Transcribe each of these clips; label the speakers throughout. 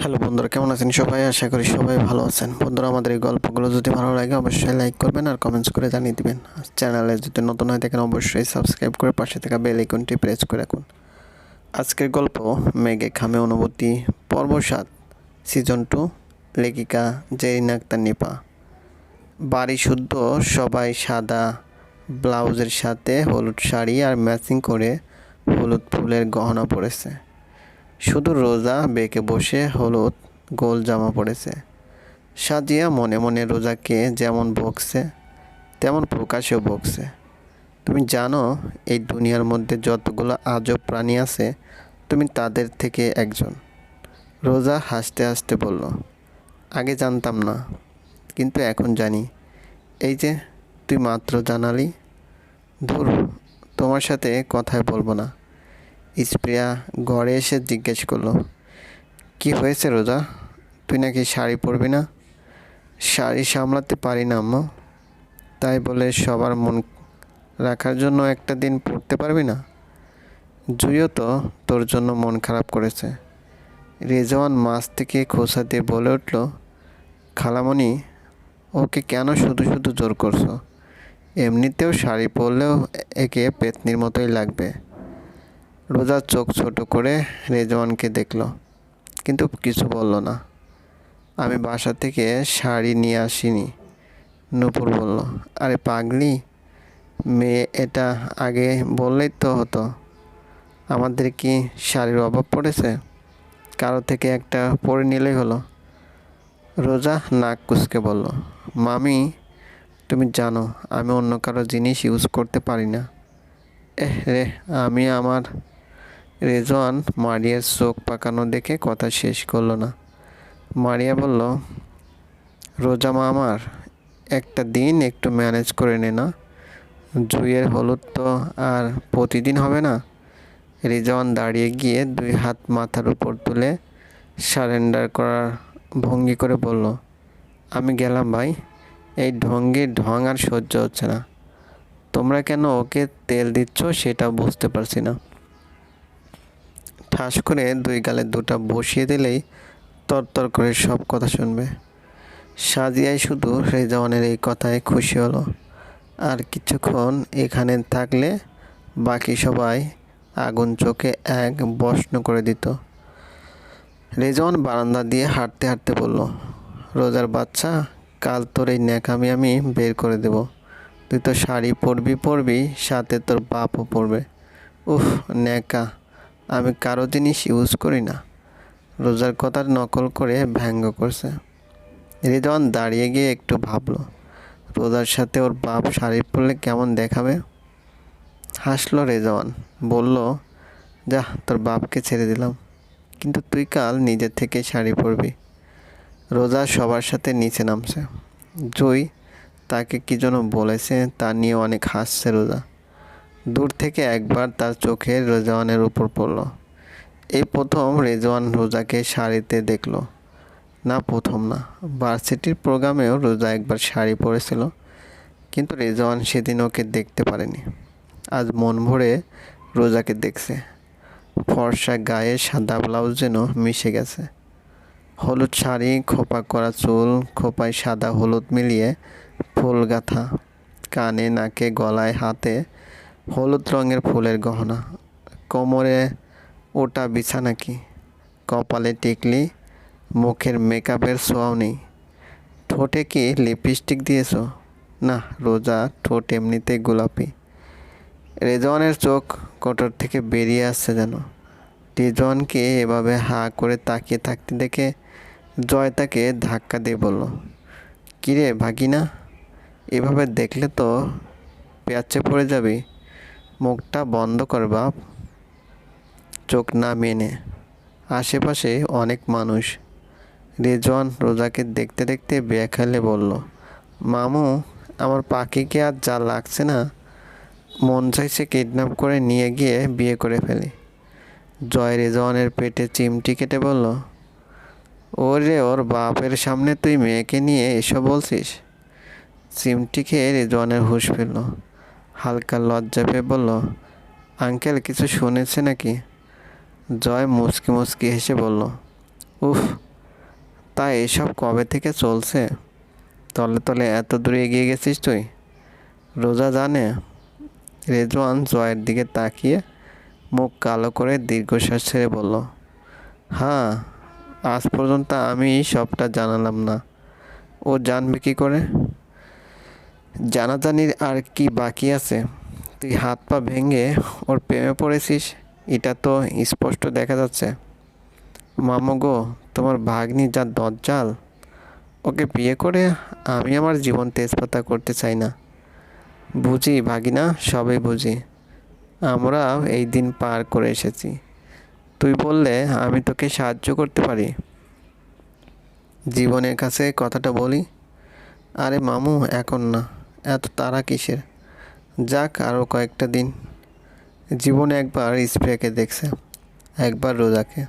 Speaker 1: Hello বন্ধুরা, কেমন আছেন সবাই? আশা করি সবাই ভালো আছেন। বন্ধুরা, আমাদের এই গল্পগুলো যদি ভালো লাগে, অবশ্যই লাইক করবেন আর কমেন্টস করে জানিয়ে দিবেন। চ্যানেলে যদি নতুন হয়ে থাকেন, অবশ্যই সাবস্ক্রাইব করে পাশে থাকা বেল আইকনটি প্রেস করে রাখুন। আজকের গল্প, মেঘে খামে অনুভূতি, পর্ব সাত সিজন টু লেখিকা জেরিন আক্তার নিপা। বাড়ি শুদ্ধ, সবাই সাদা ব্লাউজের সাথে হলুদ শাড়ি আর ম্যাচিং করে হলুদ ফুলের গহনা পরেছে। শুধু রোজা বেঁকে বসে হলুদ গোল জামা পড়েছে সাজিয়া মনে মনে রোজাকে যেমন বকছে তেমন প্রকাশেও বকছে তুমি জানো, এই দুনিয়ার মধ্যে যতগুলো আজব প্রাণী আছে, তুমি তাদের থেকে একজন। রোজা হাসতে হাসতে বলল, আগে জানতাম না, কিন্তু এখন জানি। এই যে, তুই মাত্র জানালি, ধুর, তোমার সাথে কথায় বলব না। স্প্রিয়া ঘরে এসে জিজ্ঞেস করল, কি হয়েছে রোজা? তুই নাকি শাড়ি পরবি না? শাড়ি সামলাতে পারি না, আম্মা। তাই বলে সবার মন রাখার জন্য একটা দিন পড়তে পারবি না? জুইও তো তোর জন্য মন খারাপ করেছে। রেজওয়ান মাছ থেকে খোসা দিয়ে বলে উঠল, খালামণি, ওকে কেন শুধু শুধু জোর করছ? এমনিতেও শাড়ি পরলেও একে পেতনির মতোই লাগবে। রোজা চোখ ছোট করে রেজওয়ানকে দেখল, কিন্তু কিছু বলল না। আমি বাসা থেকে শাড়ি নিয়ে আসিনি, নূপুর বলল। আরে পাগলি, মেয়ে এটা আগে বললেই তো হতো। আমাদের কি শাড়ির অভাব পড়েছে? কারও থেকে একটা পরে নিলেই হলো। রোজা নাক কুচকে বলল, মামি, তুমি জানো, আমি অন্য কারও জিনিস ইউজ করতে পারি না। এহ রে, আমি আমার রেজওয়ান মারিয়ার চোখ পাকানো দেখে কথা শেষ করল না। মারিয়া বলল, রোজা মা আমার, একটা দিন একটু ম্যানেজ করে নে না। জুইয়ের হলুদ তো আর প্রতিদিন হবে না। রেজওয়ান দাঁড়িয়ে গিয়ে দুই হাত মাথার উপর তুলে সারেন্ডার করার ভঙ্গি করে বলল, আমি গেলাম ভাই, এই ঢঙ্গির ঢং আর সহ্য হচ্ছে না। তোমরা কেন ওকে তেল দিচ্ছ সেটা বুঝতে পারছি না। ঠাস করে দুই গালে দুটা বসিয়ে দিলেই তরতর করে সব কথা শুনবে। সাজিয়াই শুধু রেজাওয়ানের এই কথায় খুশি হলো। আর কিছুক্ষণ এখানে থাকলে বাকি সবাই আগুন চোখে এক বস্ন করে দিত। রেজওয়ান বারান্দা দিয়ে হাঁটতে হাঁটতে বলল, রোজার বাচ্চা, কাল তোর এই ন্যাকামি আমি বের করে দেব। তুই তো শাড়ি পরবি পরবি, সাথে তোর বাপও পরবে। উফ, ন্যাকা। আমি কারও জিনিস ইউজ করি না। রোজার কথার নকল করে ব্যঙ্গ করছে। রিদওয়ান দাঁড়িয়ে গিয়ে একটু ভাবলো, রোজার সাথে ওর বাপ শাড়ি পরলে কেমন দেখাবে? হাসলো রেজওয়ান বলল, যা, তোর বাপকে ছেড়ে দিলাম, কিন্তু তুই কাল নিজের থেকে শাড়ি পরবি। রোজা সবার সাথে নিচে নামছে। জুই তাকে কী যেন বলেছে তা নিয়ে অনেক হাসছে রোজা। দূর থেকে একবার তার চোখে রেজওয়ানের উপর পড়ল। এই প্রথম রেজওয়ান রোজাকে শাড়িতে দেখল। না, প্রথম না। ভার্সিটির প্রোগ্রামেও রোজা একবার শাড়ি পরেছিল, কিন্তু রেজওয়ান সেদিন ওকে দেখতে পারেনি। আজ মন ভরে রোজাকে দেখছে। ফর্সা গায়ে সাদা ব্লাউজ যেন মিশে গেছে। হলুদ শাড়ি, খোপা করা চুল, খোপায় সাদা হলুদ মিলিয়ে ফুল গাঁথা, কানে, নাকে, গলায়, হাতে হলুদ রঙের ফুলের গহনা। কোমরে ওটা বিছানা কি? কপালে টিকলি, মুখের মেকআপের ছোঁয়াও নেই। ঠোঁটে কি লিপস্টিক দিয়েছ? না, রোজা ঠোঁট এমনিতেই গোলাপি। রেজওয়ানের চোখ কোটর থেকে বেরিয়ে আসছে যেন। রেজওয়ানকে এভাবে হা করে তাকিয়ে থাকতে দেখে জয় তাকে ধাক্কা দিয়ে বলল, কিরে ভাগিনা, এভাবে দেখলে তো পেঁয়াচে পড়ে যাবি? মুখটা বন্ধ কর বাপ। চোখ না। মেনে আশেপাশে অনেক মানুষ। রেজওয়ান রোজাকে দেখতে দেখতে বেখালে বলল, মামু, আমার পাখিকে আর যা লাগছে না, মন চাইছে কিডন্যাপ করে নিয়ে গিয়ে বিয়ে করে ফেলি। জয় রেজওয়ানের পেটে চিমটি কেটে বলল, ওরে ওর বাপের সামনে তুই মেয়েকে নিয়ে এসব বলছিস? চিমটি খেয়ে রেজওয়ানের হুঁশ ফেলল হালকা লজ্জা পেয়ে বলল, আঙ্কেল, কিছু শুনেছে নাকি? জয় মুচকি মুচকি হেসে বলল, উফ, তা এসব কবে থেকে চলছে? তলে তলে এত দূরে এগিয়ে গেছিস তুই। রোজা জানে? রেজওয়ান জয়ের দিকে তাকিয়ে মুখ কালো করে দীর্ঘশ্বাস ছেড়ে বলল হ্যাঁ আজ পর্যন্ত আমি সবটা জানালাম না। ও জানবে কী করে? জানাজানির আর কি বাকি আছে? তুই হাত পা ভেঙে ওর প্রেমে পড়েছিস? এটা তো স্পষ্ট দেখা যাচ্ছে। মামো গো, তোমার ভাগ্নি যা দজ্জাল। ওকে বিয়ে করে আমি আমার জীবন তেজপাতা করতে চাই না। বুঝি ভাগিনা, সবই বুঝি। আমরা এই দিন পার করে এসেছি। তুই বললে আমি তোকে সাহায্য করতে পারি। জীবনের কাছে কথাটা বলি। আরে মামু, এখন না। এত তারা কিসের? যাক আরও কয়েকটা দিন। জীবনে একবার স্প্রেকে দেখছে, একবার রোজাকে।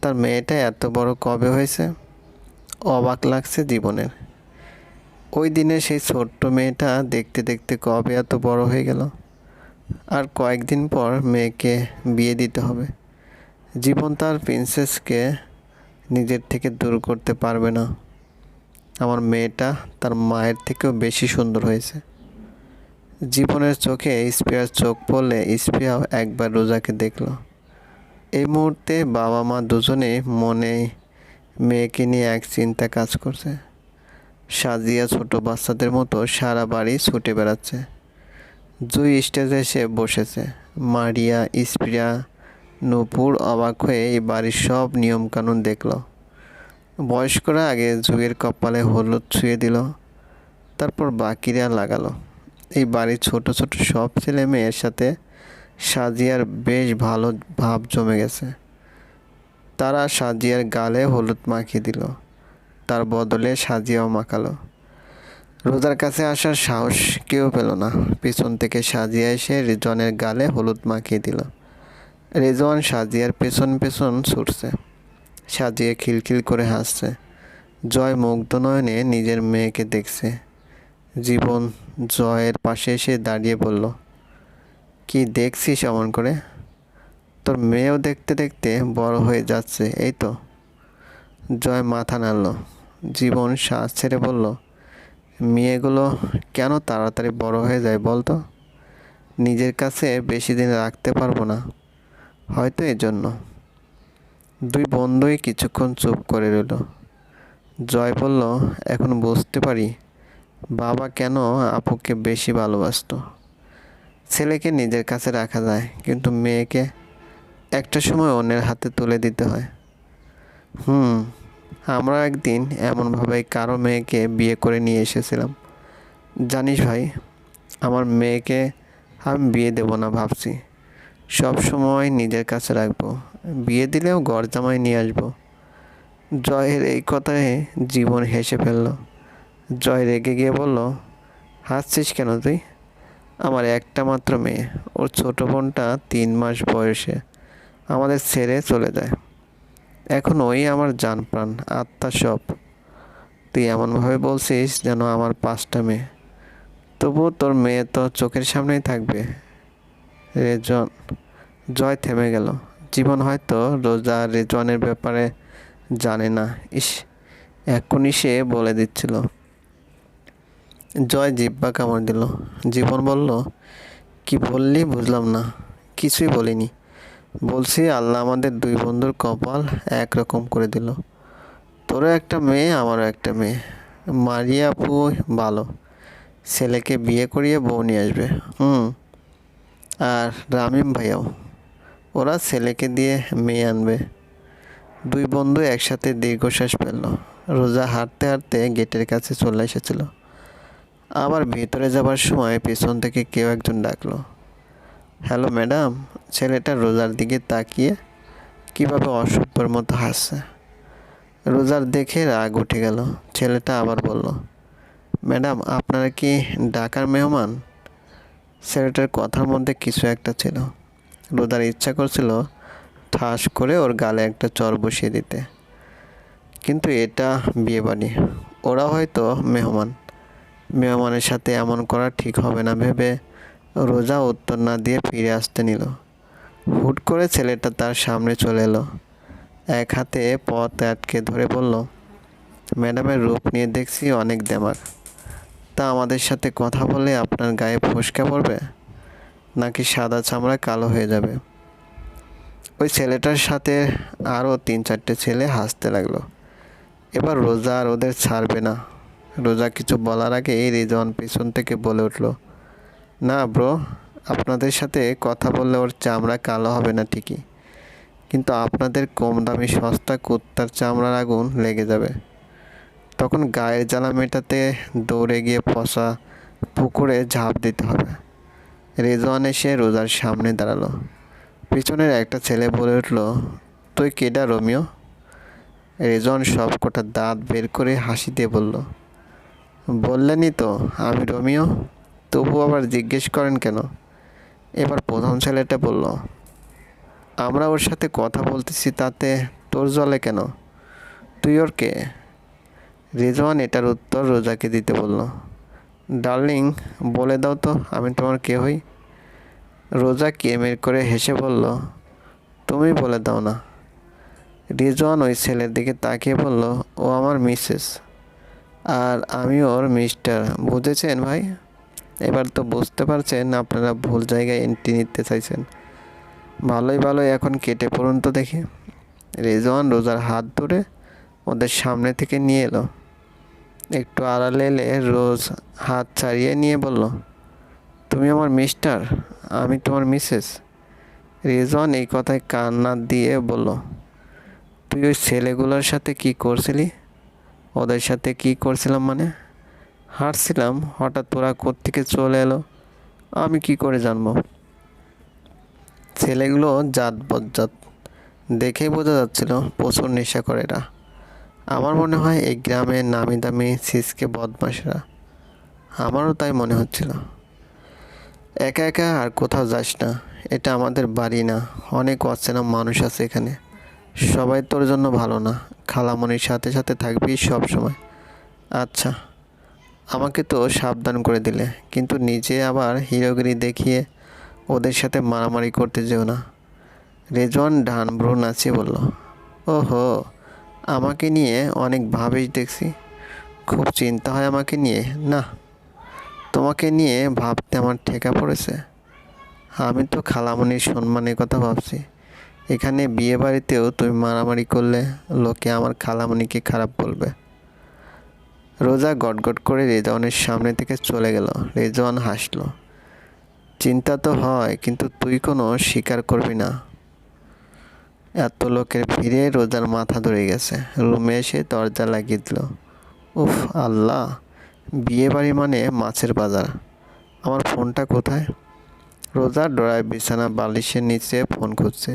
Speaker 1: তার মেয়েটা এত বড় কবে হয়েছে? অবাক লাগছে জীবনের। ওই দিনে সেই ছোট্ট মেয়েটা দেখতে দেখতে কবে এত বড় হয়ে গেল? আর কয়েকদিন পর মেয়েকে বিয়ে দিতে হবে। জীবন তার প্রিন্সেসকে নিজের থেকে দূর করতে পারবে না। আমার মেয়েটা তার মায়ের থেকেও বেশি সুন্দর হয়েছে। জীবনের চোখে স্পিয়ার চোখ পড়লে স্পিয়াও একবার রোজাকে দেখল। এই মুহূর্তে বাবা মা দুজনে মনে মেয়েকে নিয়ে এক চিন্তা কাজ করছে। সাজিয়া ছোট বাচ্চাদের মতো সারা বাড়ি ছুটে বেড়াচ্ছে। জুই স্টেজে এসে বসেছে। মারিয়া, স্প্রিয়া, নূপুর অবাক হয়ে এই বাড়ির সব নিয়মকানুন দেখল। বয়স্করা আগে জুয়ের কপালে হলুদ ছুঁয়ে দিল, তারপর বাকিরা লাগালো। এই বাড়ির ছোট ছোট সব ছেলে মেয়ের সাথে সাজিয়ার বেশ ভালো ভাব জমে গেছে। তারা সাজিয়ার গালে হলুদ মাখিয়ে দিল, তার বদলে সাজিয়াও মাখালো। রোজার কাছে আসার সাহস কেউ পেল না। পিছন থেকে সাজিয়া এসে রেজওয়ানের গালে হলুদ মাখিয়ে দিল। রেজওয়ান সাজিয়ার পেছন পেছন ছুটছে। সাজিয়ে খিলখিল করে হাসছে। জয় মুগ্ধ নয়নে নিজের মেয়েকে দেখছে। জীবন জয়ের পাশে এসে দাঁড়িয়ে বলল, কি দেখছিস অমন করে? তোর মেয়েও দেখতে দেখতে বড় হয়ে যাচ্ছে, এই তো? জয় মাথা নাড়ল। জীবন শ্বাস ছেড়ে বলল, মেয়েগুলো কেন তাড়াতাড়ি বড় হয়ে যায় বলতো নিজের কাছে বেশি দিন রাখতে পারব না। হয়তো এজন্য। দুই বন্ধুই কিছুক্ষণ চুপ করে রইল। জয় বলল, এখন বুঝতে পারি, বাবা কেন আপুকে বেশি ভালোবাসতো? ছেলেকে নিজের কাছে রাখা যায়, কিন্তু মেয়েকে একটা সময় অন্যের হাতে তুলে দিতে হয়। হুম, আমরা একদিন এমনভাবে কারও মেয়েকে বিয়ে করে নিয়ে এসেছিলাম। জানিস ভাই, আমার মেয়েকে আমি বিয়ে দেব না ভাবছি। সব সময় নিজের কাছে রাখব বিয়ে দিলেও ঘর জামাই নিয়ে আসব। জয়ের এই কথায় জীবন হেসে ফেলল। জয় রেগে গিয়ে বলল, হাসছিস কেন তুই? আমার একটা মাত্র মেয়ে। ওর ছোটো বোনটা তিন মাস বয়সে। আমাদের ছেড়ে চলে যায়। এখন ওই আমার জান প্রাণ, আত্মা সব। তুই এমনভাবে বলছিস যেন আমার পাঁচটা মেয়ে। তবুও তোর মেয়ে তো চোখের সামনেই থাকবে। রেজন জয় থেমে গেল। জীবন হয়তো রোজা রেজওয়ানের ব্যাপারে জানে না। ইস, এখনই সে বলে দিচ্ছিল। জয় জিব্বা কামড় দিল। জীবন বলল, কি বললি বুঝলাম না, কিছুই বলিনি। বলছি, আল্লাহ আমাদের দুই বন্ধুর কপাল একরকম করে দিল। তোরও একটা মেয়ে, আমারও একটা মেয়ে। মারিয়া আপু ভালো। ছেলেকে বিয়ে করিয়ে বউ নিয়ে আসবে। হুম। আর রামিম ভাইয়াও। ওরা ছেলেকে দিয়ে মেয়ে আনবে। দুই বন্ধু একসাথে দীর্ঘশ্বাস পেল রোজা হাঁটতে হাঁটতে গেটের কাছে চলে এসেছিল। আবার ভেতরে যাবার সময় পেছন থেকে কেউ একজন ডাকলো। হ্যালো ম্যাডাম, ছেলেটা রোজার দিকে তাকিয়ে কীভাবে অসভ্যর মতো হাসছে? রোজার দেখে রাগ উঠে গেল। ছেলেটা আবার বলল, ম্যাডাম, আপনারা কি ডাকার মেহমান? ছেলেটার কথার মধ্যে কিছু একটা ছিল। রোজার ইচ্ছা করছিল ঠাস করে ওর গালে একটা চর বসিয়ে দিতে। কিন্তু এটা বিয়েবাড়ি ওরা হয়তো মেহমান। মেহমানের সাথে এমন করা ঠিক হবে না ভেবে রোজা উত্তর না দিয়ে ফিরে আসতে নিল। হুট করে ছেলেটা তার সামনে চলে এলো। এক হাতে পথ আটকে ধরে বলল, ম্যাডামের রূপ নিয়ে দেখছি অনেক দেমাক। তা আমাদের সাথে কথা বলে আপনার গায়ে ফসকা পড়বে? নাকি সাদা চামড়া কালো হয়ে যাবে? ওই ছেলেটার সাথে আরও তিন চারটে ছেলে হাসতে লাগল। এবার রোজা আর ওদের ছাড়বে না। রোজা কিছু বলার আগে রিজন পিছন থেকে বলে উঠল, না ব্রো, আপনাদের সাথে কথা বললে ওর চামড়া কালো হবে না ঠিকই। কিন্তু আপনাদের কম দামি সস্তা কুত্তার চামড়ার আগুন লেগে যাবে। তখন গায়ের জ্বালা মেটাতে দৌড়ে গিয়ে ফসা পুকুরে ঝাঁপ দিতে হবে। রেজওয়ান এসে রোজার সামনে দাঁড়াল। পিছনের একটা ছেলে বলে উঠল, তুই কেডা রোমিও? রেজন সব কটা দাঁত বের করে হাসি দিয়ে বলল, বললেনই তো, আমি রোমিও। তবু আবার জিজ্ঞেস করেন কেন? এবার প্রথম ছেলেটা বলল, আমরা ওর সাথে কথা বলতেছি তাতে তোর জলে কেন? তুই ওর কে? রেজওয়ান এটার উত্তর রোজাকে দিতে বলল ডার্লিং, বলে দাও তো, আমি তোমার কে হই রোজা কেমের করে হেসে বলল, তুমি বলে দাও না। রিজওয়ান ওই ছেলের দিকে তাকিয়ে বলল, ও আমার মিসেস, আর আমি ওর মিস্টার। বুঝেছেন ভাই? এবার তো বুঝতে পারছেন, আপনারা ভুল জায়গায় এন্ট্রি নিতে চাইছেন। ভালোই ভালোই এখন কেটে পড়ুন তো দেখি। রেজওয়ান রোজার হাত ধরে ওদের সামনে থেকে নিয়ে এলো। একটু আড়ালে এলে রোজ হাত ছাড়িয়ে নিয়ে বলল, তুমি আমার মিস্টার, আমি তোমার মিসেস। রেজওয়ান এই কথায় কান্না দিয়ে বলল, তুই ওই ছেলেগুলোর সাথে কি করছিলি? ওদের সাথে কি করছিলাম মানে? হাঁটছিলাম, হঠাৎ ওরা কোত্থেকে চলে এলো, আমি কি করে জানব? ছেলেগুলো জাত বজ্জাত দেখেই বোঝা যাচ্ছিল প্রচুর নেশা করে এরা। আমার মনে হয় এই গ্রামের নামি দামি সিসকে বদমাসরা আমারও তাই মনে হচ্ছিল। একা একা আর কোথাও যাস না, এটা আমাদের বাড়ি না, অনেক অচেনা মানুষ আছে এখানে। সবাই তোর জন্য ভালো না, খালামনির সাথে সাথে থাকবি সব সময়। আচ্ছা আমাকে তো সাবধান করে দিলে, কিন্তু নিজে আবার হিরোগিরি দেখিয়ে ওদের সাথে মারামারি করতে যেও না। রেজওয়ান ডান ব্রু নাচিয়ে বলল, ওহো আমাকে নিয়ে অনেক ভাবিস দেখছি। খুব চিন্তা হয় আমাকে নিয়ে। না, তোমাকে নিয়ে ভাবতে আমার ঠেকা পড়েছে। আমি তো খালামনির সম্মানের কথা ভাবছি। এখানে বিয়ে বাড়িতেও তুমি মারামারি করলে লোকে আমার খালামণিকে খারাপ বলবে। রোজা গটগট করে রেজওয়ানের সামনে থেকে চলে গেল। রেজওয়ান হাসলো, চিন্তা তো হয়, কিন্তু তুই কোনো স্বীকার করবি না। এত লোকের ভিড়ে রোজার মাথা ধরে গেছে। রুমে এসে দরজা লাগিয়ে দিল। উফ, আল্লাহ বিয়ে বাড়ি মানে মাছের বাজার। আমার ফোনটা কোথায়? রোজা ডোরায় বিছানা বালিশের নিচে ফোন খুঁজছে।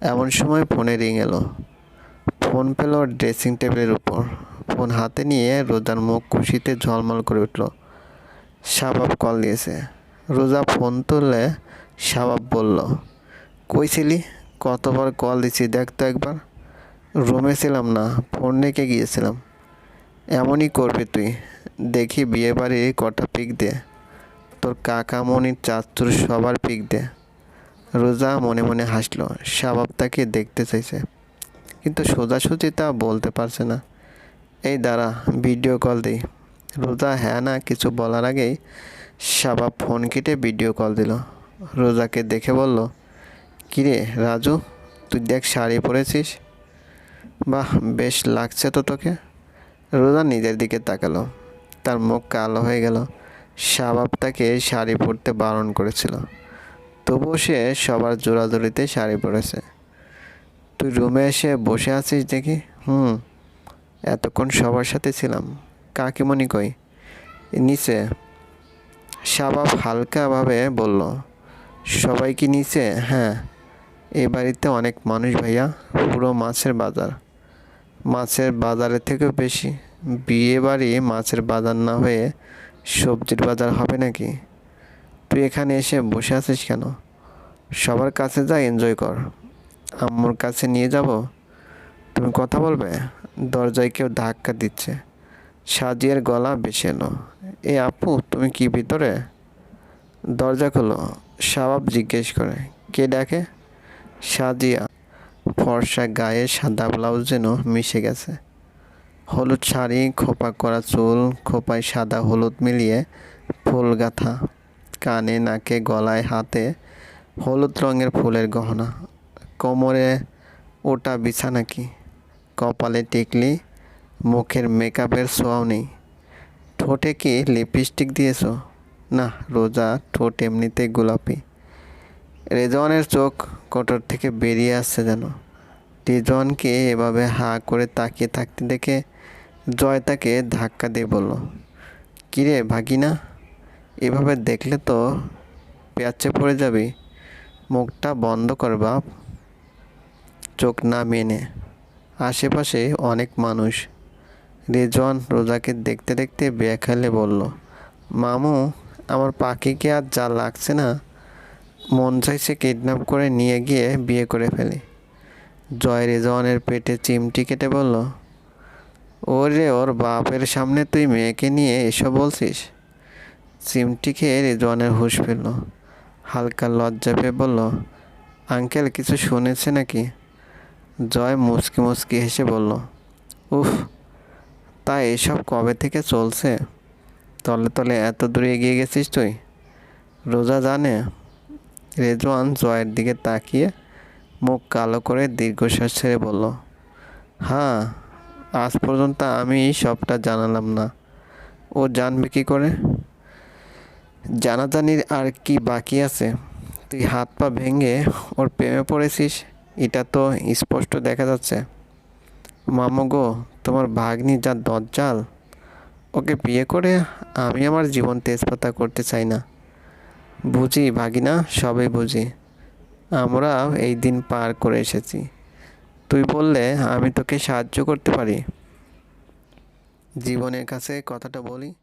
Speaker 1: এমন সময় ফোনে রিং এলো। ফোন পেল ড্রেসিং টেবিলের উপর। ফোন হাতে নিয়ে রোজার মুখ খুশিতে ঝলমল করে উঠল। শাবাব কল দিয়েছে। রোজা ফোন তুললে শাবাব বলল, কই ছিলি? কতবার কল দিছি, দেখ তো একবার। রুমে ছিলাম না ফোন রেখে গিয়েছিলাম। এমনই করবি তুই। দেখি বিয়ে বাড়ি কটা পিক দে। তোর কাকামণির চাচুর সবার পিক দে। রোজা মনে মনে হাসলো শাবাব তাকে দেখতে চাইছে। কিন্তু সোজাসুজি তা বলতে পারছে না। এই দাঁড়া ভিডিও কল দিই। রোজা হ্যাঁ না কিছু বলার আগেই শাবাব ফোন কেটে ভিডিও কল দিল। রোজাকে দেখে বলল কিরে রাজু, তুই দেখ শাড়ি পরেছিস। বাহ, বেশ লাগছে তো তোকে। রোজা নিজের দিকে তাকালো। তার মুখ কালো হয়ে গেল। শাবাব তাকে শাড়ি পরতে বারণ করেছিল। তবুও সে সবার জোড়াজোড়িতে শাড়ি পরেছে। তুই রুমে এসে বসে আছিস দেখি? হুম, এতক্ষণ সবার সাথে ছিলাম। কাকিমণি কই? নিচে। শাবাব হালকাভাবে বলল, সবাই কি নিচে? হ্যাঁ। এ বাড়িতে অনেক মানুষ ভাইয়া, পুরো মাছের বাজার। মাছের বাজারের থেকেও বেশি। বিয়ে বাড়ি মাছের বাজার না হয়ে সবজির বাজার হবে নাকি? তুই এখানে এসে বসে আছিস কেন? সবার কাছে যা এনজয় কর। আম্মুর কাছে নিয়ে যাব? তুমি কথা বলবে? দরজায় কেউ ধাক্কা দিচ্ছে। সাজিয়ার গলা বেশি এলো। এ আপু, তুমি কি ভিতরে? দরজা খোলো শাবাব জিজ্ঞেস করে। কে ডাকে? সাজিয়া ফর্সা গায়ে সাদা ব্লাউজ যেন মিশে গেছে। হলুদ শাড়ি, খোপা করা চুল, খোপায় সাদা হলুদ মিলিয়ে ফুল গাঁথা, কানে, নাকে, গলায়, হাতে হলুদ রঙের ফুলের গহনা। কোমরে ওটা বিছানা কি? কপালে টিকলি, মুখের মেকআপের ছোঁয়াও নেই। ঠোঁটে কি লিপস্টিক দিয়েছ? না, রোজা ঠোঁট এমনিতেই গোলাপি। রেজওয়ানের চোখ কোটর থেকে বেরিয়ে আসছে যেন। রেজওয়ানকে এভাবে হা করে তাকিয়ে থাকতে দেখে জয় তাকে ধাক্কা দিয়ে বলল কিরে ভাগিনা, এভাবে দেখলে তো পেঁচে পড়ে যাবি। মুখটা বন্ধ কর বাপ। চোখ নে আশেপাশে অনেক মানুষ রেজওয়ান রোজাকে দেখতে দেখতে বেখালে বলল, মামু, আমার পাখিকে আর যা লাগছে না মন চাইছে কিডন্যাপ করে নিয়ে গিয়ে বিয়ে করে ফেলি। জয় রেজওয়ানের পেটে চিমটি কেটে বলল, ওরে ওর বাপের সামনে তুই মেয়েকে নিয়ে এসব বলছিস? চিমটি খেয়ে রেজওয়ানের হুঁশ ফেলল হালকা লজ্জা পেয়ে বলল, আঙ্কেল, কিছু শুনেছে নাকি? জয় মুচকি মুচকি হেসে বলল, উফ, তা এসব কবে থেকে চলছে? তলে তলে এত দূরে এগিয়ে গেছিস তুই। রোজা জানে? রেজওয়ান জয়ের দিকে তাকিয়ে মুখ কালো করে দীর্ঘশ্বাস ছেড়ে বলল হ্যাঁ আজ পর্যন্ত আমি সবটা জানালাম না। ও জানবে কী করে? জানাজানির আর কি বাকি আছে? তুই হাত পা ভেঙে ওর প্রেমে পড়েছিস? এটা তো স্পষ্ট দেখা যাচ্ছে। মামু গো, তোমার ভাগ্নি যা দজ্জাল, ওকে বিয়ে করে আমি আমার জীবন তেজপাতা করতে চাই না। বুঝি ভাগিনা? সবে বুঝি। আমরা এই দিন পার করে এসেছি। তুই বললে আমি তোকে সাহায্য করতে পারি। জীবনের কাছে কথাটা বলি।